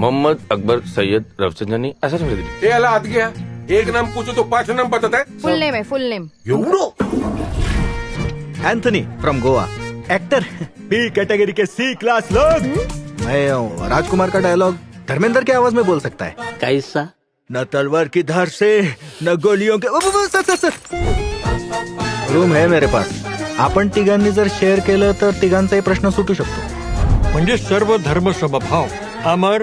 Mohammed Akbar Syed Rafsanjani ऐसा नहीं दिली ये अला हात गया एक नाम पूछो तो पांच नाम बताता है फुल नेम है full name Anthony from Goa actor B category K C class लोग. मैं हूँ राजकुमार का डायलॉग धर्मेंद्र की आवाज में बोल सकता है। कैसा? न तलवार की धार से न गोलियों के वो, वो, वो, सर, सर, सर. रूम है मेरे पास। आपण तिघांनी जर शेअर केलं तर तिघांचाही प्रश्न सुटू शकतो. म्हणजे सर्व धर्म समभाव अमर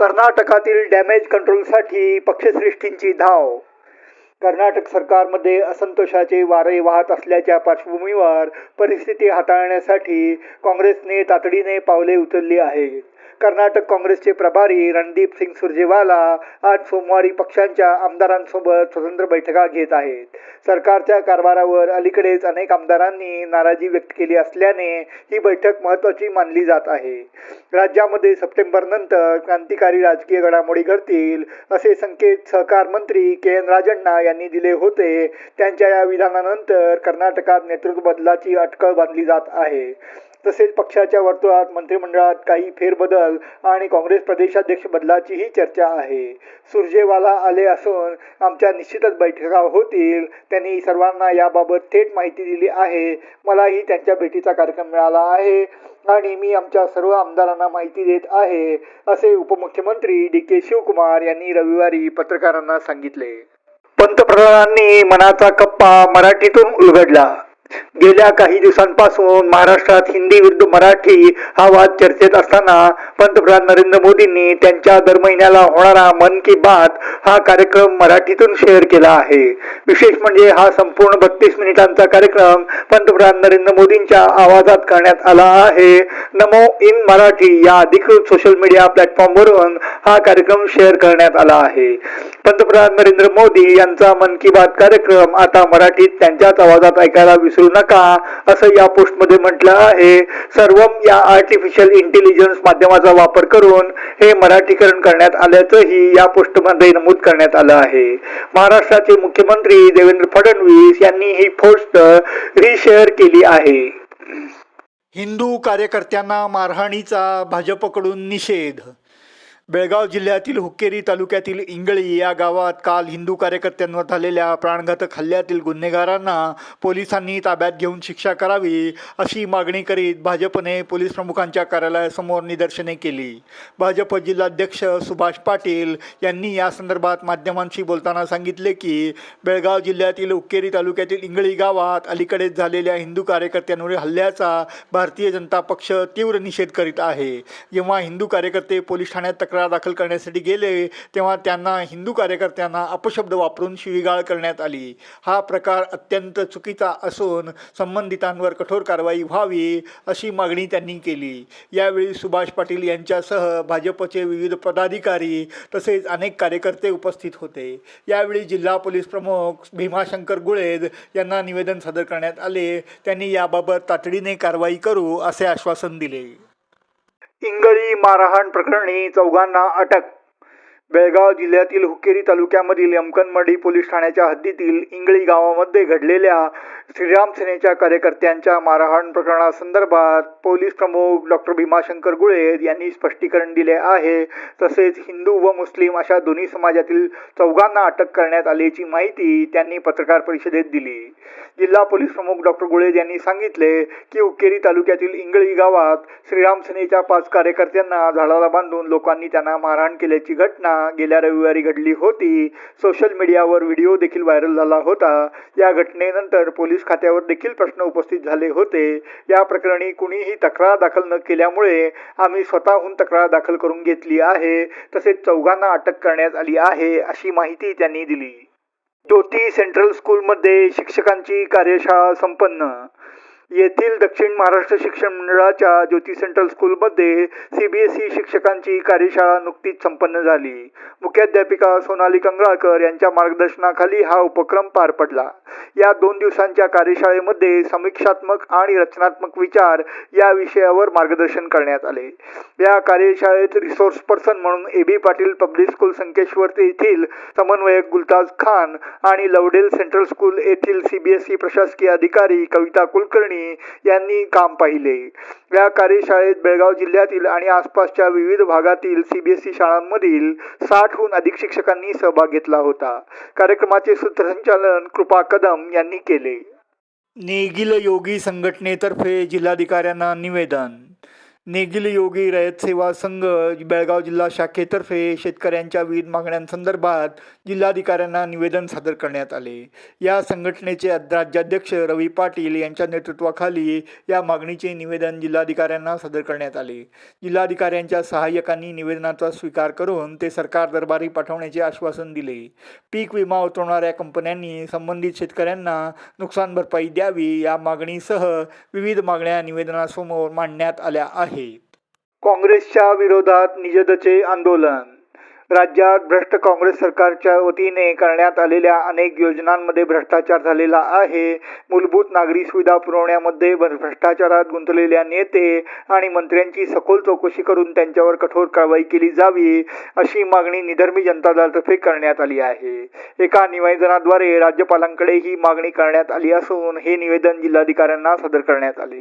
कर्नाटकातील डॅमेज कंट्रोलसाठी पक्षश्रेष्ठींची धाव. कर्नाटक सरकारमध्ये असंतोषाचे वारे वाहत असल्याच्या पार्श्वभूमीवर परिस्थिती हाताळण्यासाठी काँग्रेसने तातडीने पावले उचलली आहेत. कर्नाटक काँग्रेसचे प्रभारी रणदीप सिंग सुरजेवाला आज सोमवारी पक्षांच्या आमदारांसोबत स्वतंत्र बैठका घेत आहेत. सरकारच्या कारभारावर अलीकडेच अनेक आमदारांनी नाराजी व्यक्त केली असल्याने ही बैठक महत्त्वाची मानली जात आहे. राज्यामध्ये सप्टेंबर नंतर क्रांतिकारी राजकीय घडामोडी घडतील असे संकेत सहकार मंत्री के एन राजण्णा यांनी दिले होते. त्यांच्या या विधानानंतर कर्नाटकात नेतृत्व बदलाची अटकळ बांधली जात आहे. तसेच पक्षाच्या वर्तुळात मंत्रिमंडळात काही फेरबदल आणि काँग्रेस प्रदेशाध्यक्ष बदलाचीही चर्चा आहे. सुरजेवाला आले असून आमच्या निश्चितच बैठका होतील. त्यांनी सर्वांना याबाबत थेट माहिती दिली आहे. मलाही त्यांच्या भेटीचा कार्यक्रम मिळाला आहे आणि मी आमच्या सर्व आमदारांना माहिती देत आहे असे उपमुख्यमंत्री डी के शिवकुमार यांनी रविवारी पत्रकारांना सांगितले. पंतप्रधानांनी मनाचा कप्पा मराठीतून उलगडला. गेल्या काही दिवसांपासून महाराष्ट्रात हिंदी विरुद्ध मराठी हा वाद चर्चेत असताना पंतप्रधान नरेंद्र मोदींनी त्यांच्या दर महिन्याला होणारा मन की बात हा कार्यक्रम मराठीतून शेअर केला आहे. विशेष म्हणजे हा संपूर्ण बत्तीस मिनिटांचा कार्यक्रम पंतप्रधान नरेंद्र मोदींच्या आवाजात करण्यात आला आहे. नमो इन मराठी या अधिकृत सोशल मीडिया प्लॅटफॉर्मवरून हा कार्यक्रम शेअर करण्यात आला आहे. पंतप्रधान नरेंद्र मोदी यांचा मन की बात कार्यक्रम आता मराठीत त्यांच्याच आवाजात ऐकायला विसरू नका असं या पोस्टमध्ये म्हटलं आहे. सर्वम या आर्टिफिशियल इंटेलिजन्स माध्यमाचा वापर करून हे मराठीकरण करण्यात आल्याचंही या पोस्टमध्ये नमूद करण्यात आलं आहे. महाराष्ट्राचे मुख्यमंत्री देवेंद्र फडणवीस यांनी ही पोस्ट रिशेअर केली आहे. हिंदू कार्यकर्त्यांना मारहाणीचा भाजपकडून निषेध बेळगाव जिल्ह्यातील हुक्केरी तालुक्यातील इंगळी या गावात काल हिंदू कार्यकर्त्यांवर झालेल्या प्राणघातक हल्ल्यातील गुन्हेगारांना पोलिसांनी ताब्यात घेऊन शिक्षा करावी अशी मागणी करीत भाजपने पोलीस प्रमुखांच्या कार्यालयासमोर निदर्शने केली. भाजप जिल्हाध्यक्ष सुभाष पाटील यांनी या संदर्भात माध्यमांशी बोलताना सांगितले की बेळगाव जिल्ह्यातील हुक्केरी तालुक्यातील इंगळी गावात अलीकडेच झालेल्या हिंदू कार्यकर्त्यांवरील हल्ल्याचा भारतीय जनता पक्ष तीव्र निषेध करीत आहे. जेव्हा हिंदू कार्यकर्ते पोलीस ठाण्यात तक्रार दाखल करण्यासाठी गेले तेव्हा त्यांना हिंदू कार्यकर्त्यांना अपशब्द वापरून शिवीगाळ करण्यात आली. हा प्रकार अत्यंत चुकीचा असून संबंधितांवर कठोर कारवाई व्हावी अशी मागणी त्यांनी केली. यावेळी सुभाष पाटील यांच्यासह भाजपचे विविध पदाधिकारी तसेच अनेक कार्यकर्ते उपस्थित होते. यावेळी जिल्हा पोलीस प्रमुख भीमाशंकर गुळेद यांना निवेदन सादर करण्यात आले. त्यांनी याबाबत तातडीने कारवाई करू असे आश्वासन दिले. इंगळी मारहाण प्रकरणी चौघांना अटक बेळगाव जिल्ह्यातील हुक्केरी तालुक्यामधील यमकनमडी पोलीस ठाण्याच्या हद्दीतील इंगळी गावामध्ये घडलेल्या श्रीराम सेनेच्या कार्यकर्त्यांच्या मारहाण प्रकरणासंदर्भात पोलीस प्रमुख डॉक्टर भीमाशंकर गुळेद यांनी स्पष्टीकरण दिले आहे. तसेच हिंदू व मुस्लिम अशा दोन्ही समाजातील चौघांना अटक करण्यात आल्याची माहिती त्यांनी पत्रकार परिषदेत दिली. जिल्हा पोलीस प्रमुख डॉक्टर गुळेद यांनी सांगितले की हुकेरी तालुक्यातील इंगळी गावात श्रीराम सेनेच्या पाच कार्यकर्त्यांना झाडाला बांधून लोकांनी त्यांना मारहाण केल्याची घटना गेल्या रविवारी घडली होती. सोशल मीडियावर व्हिडिओ देखील व्हायरल झाला होता. या घटनेनंतर पोलीस खात्यावर देखील प्रश्न उपस्थित झाले होते. या प्रकरणी कुणीही तक्रार दाखल न केल्यामुळे आम्ही स्वतःहून तक्रार दाखल करून घेतली आहे. तसेच चौघांना अटक करण्यात आली आहे अशी माहिती त्यांनी दिली. ज्योती सेंट्रल स्कूलमध्ये शिक्षकांची कार्यशाळा संपन्न येथील दक्षिण महाराष्ट्र शिक्षण मंडळाच्या ज्योती सेंट्रल स्कूलमध्ये सी बी एस ई शिक्षकांची कार्यशाळा नुकतीच संपन्न झाली. मुख्याध्यापिका सोनाली कंगळाकर यांच्या मार्गदर्शनाखाली हा उपक्रम पार पडला. या दोन दिवसांच्या कार्यशाळेमध्ये समीक्षात्मक आणि रचनात्मक विचार या विषयावर मार्गदर्शन करण्यात आले. या कार्यशाळेत रिसोर्स पर्सन म्हणून A B Patil public school Sankeshwar येथील समन्वयक गुलताज खान आणि लवडेल सेंट्रल स्कूल येथील सी बी एस ई प्रशासकीय अधिकारी कविता कुलकर्णी यांनी काम पाहिले. या कार्यशाळेत बेळगाव जिल्ह्यातील आणि आसपासच्या विविध भागातील सीबीएसई शाळांमधील साठहून अधिक शिक्षकांनी सहभाग घेतला होता. कार्यक्रमाचे सूत्रसंचालन कृपा कदम यांनी केले. नेगिल योगी संघटनेतर्फे जिल्हाधिकाऱ्यांना निवेदन नेगिल योगी रयत सेवा संघ बेळगाव जिल्हा शाखेतर्फे शेतकऱ्यांच्या विविध मागण्यांसंदर्भात जिल्हाधिकाऱ्यांना निवेदन सादर करण्यात आले. या संघटनेचे राज्याध्यक्ष रवी पाटील यांच्या नेतृत्वाखाली या मागणीचे निवेदन जिल्हाधिकाऱ्यांना सादर करण्यात आले. जिल्हाधिकाऱ्यांच्या सहाय्यकांनी निवेदनाचा स्वीकार करून ते सरकार दरबारी पाठवण्याचे आश्वासन दिले. पीक विमा उतरवणाऱ्या कंपन्यांनी संबंधित शेतकऱ्यांना नुकसान भरपाई द्यावी या मागणीसह विविध मागण्या निवेदनासमोर मांडण्यात आल्या आहेत. काँग्रेसच्या विरोधात निषेधाचे आंदोलन. राज्यात भ्रष्ट काँग्रेस सरकारच्या वतीने करण्यात आलेल्या अनेक योजनांमध्ये भ्रष्टाचार झालेला आहे. मूलभूत नागरी सुविधा पुरवण्यामध्ये भ्रष्टाचारात गुंतलेल्या नेते आणि मंत्र्यांची सखोल चौकशी करून त्यांच्यावर कठोर कारवाई केली जावी अशी मागणी निधर्मी जनता दलातर्फे करण्यात आली आहे. एका निवेदनाद्वारे राज्यपालांकडे ही मागणी करण्यात आली असून हे निवेदन जिल्हाधिकाऱ्यांना सादर करण्यात आले.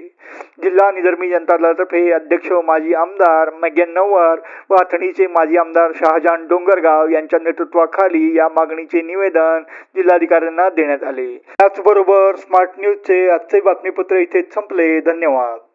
जिल्हा निधर्मी जनता दलातर्फे अध्यक्ष व माजी आमदार मॅगेन नवर व अथणीचे माजी आमदार शहाजहान डोंगरगाव यांच्या नेतृत्वाखाली या मागणीचे निवेदन जिल्हाधिकाऱ्यांना देण्यात आले. त्याचबरोबर स्मार्ट न्यूजचे आजचे बातमीपत्र इथे संपले. धन्यवाद.